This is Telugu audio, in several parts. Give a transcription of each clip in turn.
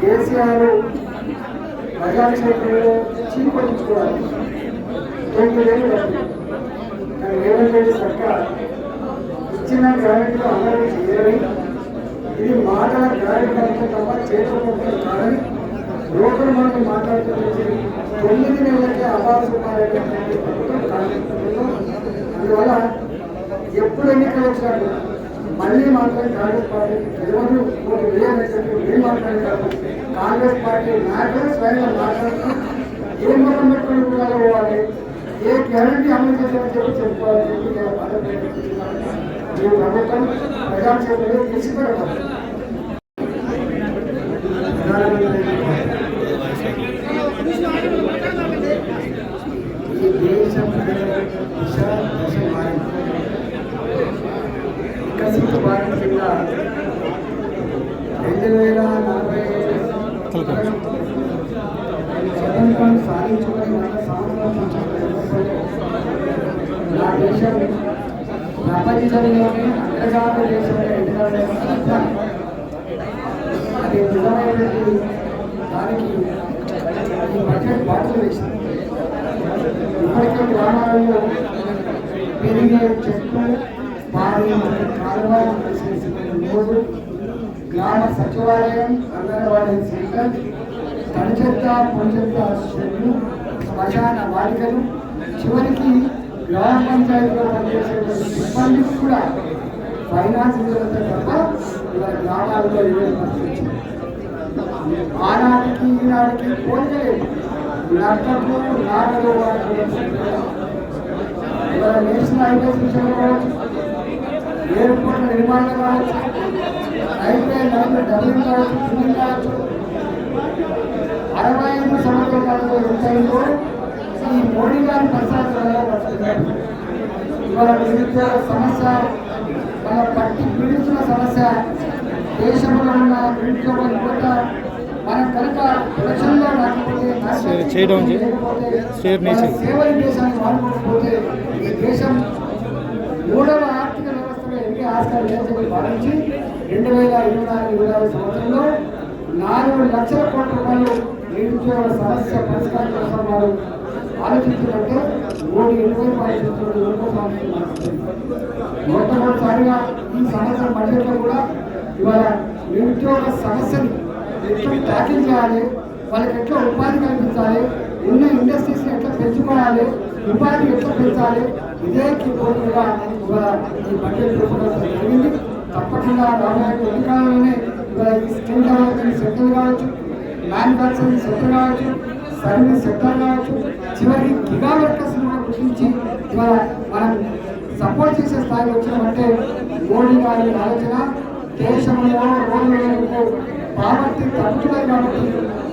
కేసీఆర్. ప్రజాక్షేత్రంలో చీకొట్టించుకోవాలి తొమ్మిదేళ్ళు కానీ రేవంత్ సర్కార్ ఇచ్చిన గ్యారెంటీలు అమలు చేయని ఇది మాటల గ్యారెంటీ అంటే తప్ప చేసుకోవడం కాదని లోపల మనం మాట్లాడుతున్నది. తొమ్మిది నెలలకే అబాసు మారేటటువంటి ప్రభుత్వం కాంగ్రెస్ అందువల్ల ఎప్పుడు ఎన్నికలు వచ్చినా మళ్ళీ మాత్రం కాంగ్రెస్ పార్టీ ఎవరు కోటి వేయనటువంటి మేము మాట్లాడతారు? కాంగ్రెస్ పార్టీ నాయకులు స్వయంగా మాట్లాడుతూ ఏం మొత్తం పెట్టుకుని కూడా పోవాలి ఏ గ్యారంటీ అమలు చేశామని చెప్పి చెప్పుకోవాలని చెప్పి నేను బాధపడుతున్నాను ఈ ప్రభుత్వం ప్రజాక్షేత్రంలో తీసుకురావాలి ఈ దేశం దిశ దశ మారింది వికసిత భారత్ కింద రెండు వేల నలభై స్వతంత్రం సాధించుకుని మన సంవత్సరం సంవత్సరంలో నా దేశం ప్రపంచంలోనే అది నిజమైనటువంటి దానికి ఈ బడ్జెట్ వేసింది ఇప్పటికే గ్రామాలలో పెరిగే చెట్లు కాలువలు గ్రామ సచివాలయం అంగన్వాడీ సెంటర్ తడి చెత్త పొడి చెత్త శ్మశాన బాలికలు చివరికి గ్రామ పంచాయతీలో పనిచేసేటువంటి సిబ్బందికి కూడా ఫైనాన్స్ ఇవ్వడంతో తప్ప ఇవాళ గ్రామాల్లో ఇవ్వడం ఆనాటికి ఈనాటికి పోల్చలేదు. నక్కలు నాగలు ఇవాళ నేషనల్ హైవేస్ విషయంలో కావచ్చు ఎయిర్పోర్ట్ నిర్మాణం కావచ్చు. రైల్వే నలభై డబ్బులు కావచ్చు ఫిల్లింగ్ కావచ్చు. అరవై ఐదు సంవత్సరాలలో ఎంతైందో ఈ మోడీ గారి పడుతున్నారు ఇవాళ నిరుద్యోగ సమస్య మన పట్టి పీడిస్తున్న సమస్య దేశంలో ఉన్న నిరుద్యోగ యువత మన కనుక ప్రజల్లో చేయడం. సేవల దేశాన్ని వాడుకోకపోతే ఈ దేశం మూడవ ఆర్థిక వ్యవస్థలో ఎన్ని ఆస్కారం లేదని భావించి రెండు వేల ఇరవై నాలుగు ఇరవై ఆరు సంవత్సరంలో నాలుగు లక్షల కోట్ల రూపాయలు నిరుద్యోగ సమస్య పరిష్కారం కోసం వారు ఆలోచించాలంటే ఓటు ఇరవై పాటిస్తున్నట్టు ఇంకో మొట్టమొదటిసారిగా ఈ సంవత్సరం బడ్జెట్లో కూడా ఇవాళ నిరుద్యోగ సమస్యని ఎట్లా ట్యాకిల్ చేయాలి? వాళ్ళకి ఎట్లా ఉపాధి కల్పించాలి? ఉన్న ఇండస్ట్రీస్ ఎట్లా పెంచుకోవాలి? ఉపాధి ఎట్లా పెంచాలి? ఇదే కోరికగా ఇవాళ ఈ బడ్జెట్ రూపకల్పన జరిగింది. తప్పకుండా రాబోయే కొద్ది ఇవాళ ఈ స్కిల్ డెవలప్మెంట్ సెక్టర్ కావచ్చు మ్యానుఫ్యాక్చరింగ్ సెక్టర్ కావచ్చు సర్వీస్ సెక్టర్ కావచ్చు చివరికి గిగా వర్కర్స్ కూడా గుర్తించి ఇవాళ మనం సపోర్ట్ చేసే స్థాయికి వచ్చామంటే మోడీ గారి ఆలోచన దేశంలో రోడ్లు పావర్టీ తగ్గుతున్నది కాబట్టి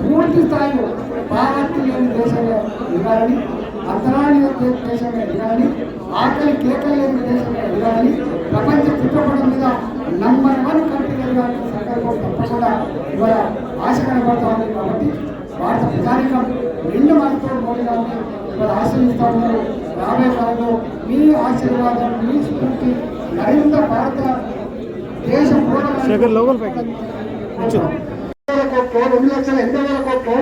పూర్తి స్థాయిలో పావర్టీ లేని దేశంగా ఇవ్వాలని అంతరాన్ని దేశంగా ఎదగాలని ఆకలి కేకలు లేని దేశంగా ఎదగాలని ప్రపంచ చిత్రపటం మీద నంబర్ వన్ కంట్రీ ఎదగాలని సంకల్పం తప్పకుండా ఇవాళ ఆశ కనబడతా ఉంది కాబట్టి భారత ప్రజానికం నిండు మనతో మోడీ గారిని ఆశ్రయిస్తా ఉన్నారు రాబోయే కాలంలో మీ ఆశీర్వాదం మీ స్ఫూర్తి మరింత భారత దేశం. కోట్లు రెండు లక్షల ఎనభై వేల కోట్లు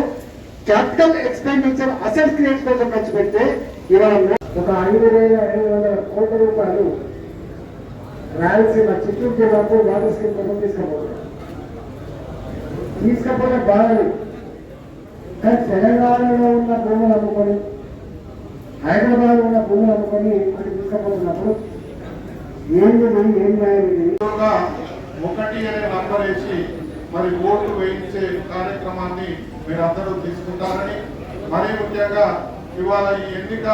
క్యాపిటల్ ఎక్స్పెండిచర్ అసెట్ క్రియేట్ కోసం ఖర్చు పెడితే ఇవాళ ఒక ఐదు వేల ఐదు వందల కోట్ల రూపాయలు రాయలసీమ చిత్తూరు జిల్లాకు వాటర్ స్కీమ్ కోసం తీసుకపోతే బాగాలి కానీ తెలంగాణలో ఉన్న భూములు అమ్ముకొని హైదరాబాద్ ఉన్న భూములు అమ్ముకొని అటు తీసుకుపోతున్నప్పుడు ఏంది ఏం న్యాయం ఇది? ఒకటి అనే నంబర్ వేసి మరి ఓట్లు వేయించే కార్యక్రమాన్ని మీరందరూ తీసుకుంటారని మరీ ముఖ్యంగా ఇవాళ ఈ ఎన్నిక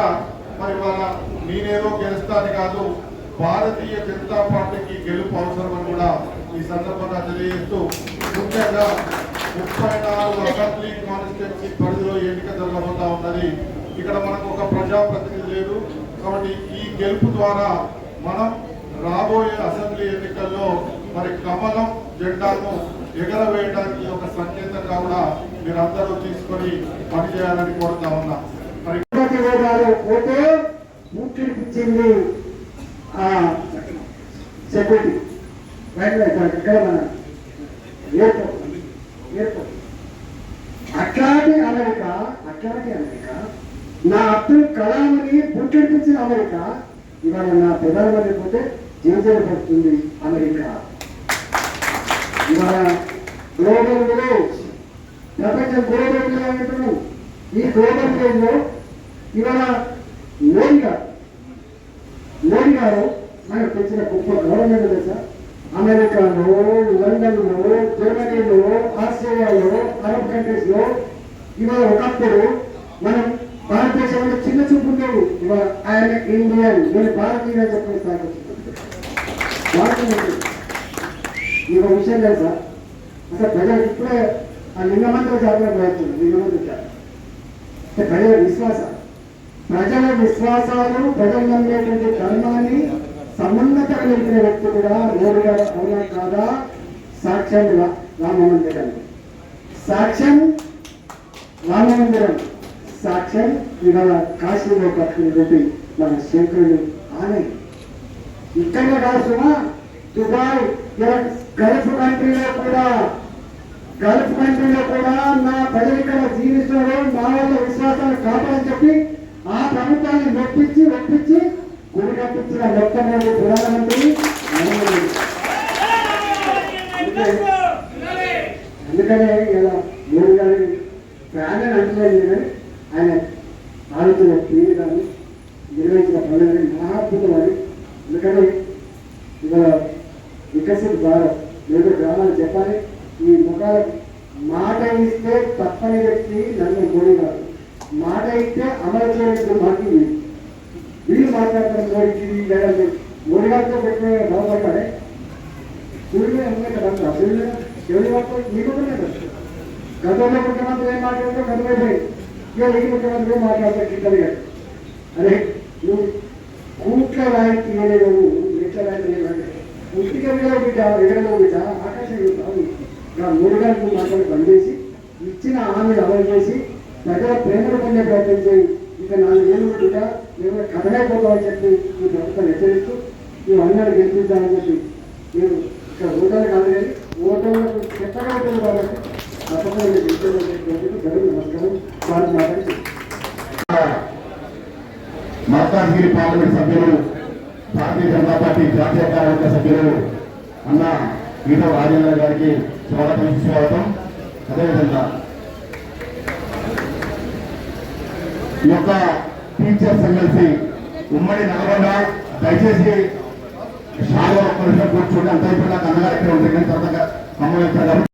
మరి ఇవాళ నేనేదో గెలుస్తాను కాదు భారతీయ జనతా పార్టీకి గెలుపు అవసరమని కూడా ఈ సందర్భంగా తెలియజేస్తూ ముఖ్యంగా ముప్పై నాలుగు అసెంబ్లీ కాన్స్టిట్యున్సీ పరిధిలో ఎన్నిక జరగబోతా ఉన్నది. ఇక్కడ మనకు ఒక ప్రజాప్రతినిధి లేదు కాబట్టి ఈ గెలుపు ద్వారా మనం రాబోయే అసెంబ్లీ ఎన్నికల్లో మరి కమలం జెండాను ఎగరవేయడానికి ఒక సంకేతంగా కూడా మీరందరూ తీసుకొని పనిచేయాలని కోరుతా ఉన్నా. మరి తిరుపతి వేదాలు పోతే ముట్టిడిపించింది సెక్యూరిటీ. ఇక్కడ పట్టాడే అమెరికా నా అబ్దుల్ కలాంని పుట్టెడిపించిన అమెరికా ఇవాళ నా ప్రధానమంత్రి పోతే జీవితం పడుతుంది అమెరికా. ఇవాళ గ్లోబల్ విలేజ్ ప్రపంచం గ్లోబల్ విలేజ్ ఈ గ్లోబల్ విలేజ్లో ఇవాళ మోడీ గారు మోడీ గారు మనకు తెచ్చిన గొప్ప గౌరవం తెలుసా? అమెరికాలో జర్మనీలో ఆస్ట్రేలియాలో అరబ్ కంట్రీస్లో ఇవాళ ఒకప్పుడు మనం భారతదేశంలో చిన్న చూపు లేవు ఇవాళ ఆయన ఇండియన్ నేను భారతీయ చెప్పిన స్థాయికి వచ్చింది. భారతీయుడు. ఒక విషయం తెలుసా? అసలు ప్రజలు ఇప్పుడే ఆ లింగమంత్ర జాతర ప్రయత్నం లింగమంత్ర జాతర. అంటే ప్రజల విశ్వాస. ప్రజల విశ్వాసాలు ప్రజలు నమ్మేటువంటి ధర్మాన్ని సమున్నత కలిగిన వ్యక్తి కూడా మోడీ గారు అవునా కాదా? సాక్ష్యం రా- రామ మందిరం సాక్ష్యం రామ మందిరం సాక్ష్యం ఇవాళ కాశీలో కట్టుకునేటువంటి మన శంకరుడు ఆనే ఇక్కడ కాసుమా దుబాయ్ గల్ఫ్ కంట్రీలో కూడా గల్ఫ్ కంట్రీలో కూడా నా ప్రజలు ఇక్కడ జీవిస్తారు నా వల్ల విశ్వాసాలు కాపాడని చెప్పి ఆ ప్రభుత్వాన్ని నొప్పించి ఒప్పించి గుడి కట్టించిన మొట్టమొదటి ప్రధానమంత్రి. అందుకనే ఇలా మోడీ గారి ఫ్యాన్ అని అంటున్నాను నేను కానీ ఆయన ఆలోచన తీరు కానీ నిర్వహించిన పనులు కానీ మహాద్భుతం అని ఎందుకంటే ఇవాళ వికసిత భారత్ లేదు గ్రామాలు చెప్పాలి. ఈ ముఖాల మాట ఇస్తే తప్పని వ్యక్తి నన్ను మోడీ గారు మాట ఇస్తే అమలు చేయడం మాకు వీలు. వీళ్ళు మాట్లాడతారు మోడీకి ఇది లేదంటే మోడీ గారితో పెట్టిన బాగుపడ్డాడే సూర్యుడు ఉన్నాయి కదా అంతా. సూర్యుడు ఎవరి వరకు మీకు ఉన్నాయి కదా గతంలో ముఖ్యమంత్రి ఏం మాట్లాడుతూ గతమైపోయి ఇక ఈ ముఖ్యమంత్రి ఏం మాట్లాడతారు కింద అరే నువ్వు కూట్ల రాయి తీయలేవు ఎట్ల రాయి తీయలేవు పుట్టిక బిడ్డ ఎగరలో బిడ్డ ఆకాశం చూస్తావు ఇక మూడు గంటలు మాట్లాడి పనిచేసి ఇచ్చిన హామీలు అమలు చేసి ప్రజల ప్రేమను పొందే ప్రయత్నం చేయి. ఇక నాలుగు ఏళ్ళు బిడ్డ మేము కథలేకపోవాలని చెప్పి ఈ ప్రభుత్వం హెచ్చరిస్తూ ఈ అన్నాడు గెలిపిద్దామని చెప్పి మీరు ఇక్కడ ఓటర్లు కాదు కానీ ఓటర్లకు చెప్పగలుగుతుంది కాబట్టి తప్పకుండా మీరు గెలిచేటువంటి నమస్కారం. వారి మాట్లాడి మల్కాజ్గిరి పార్లమెంట్ సభ్యులు పార్టీ జాతీయ కార్యవర్గ సభ్యులు అన్న ఈటో రాజేంద్ర గారికి స్వాగతం స్వాగతం అదేవిధంగా ఈ యొక్క టీచర్స్ కలిసి ఉమ్మడి నల్గొండ దయచేసి షాలో ఒక్క నిమిషం కూర్చోండి. అంత అయిపోయినాక అన్నగారు ఇక్కడ ఉంటుంది తర్వాత అమ్మ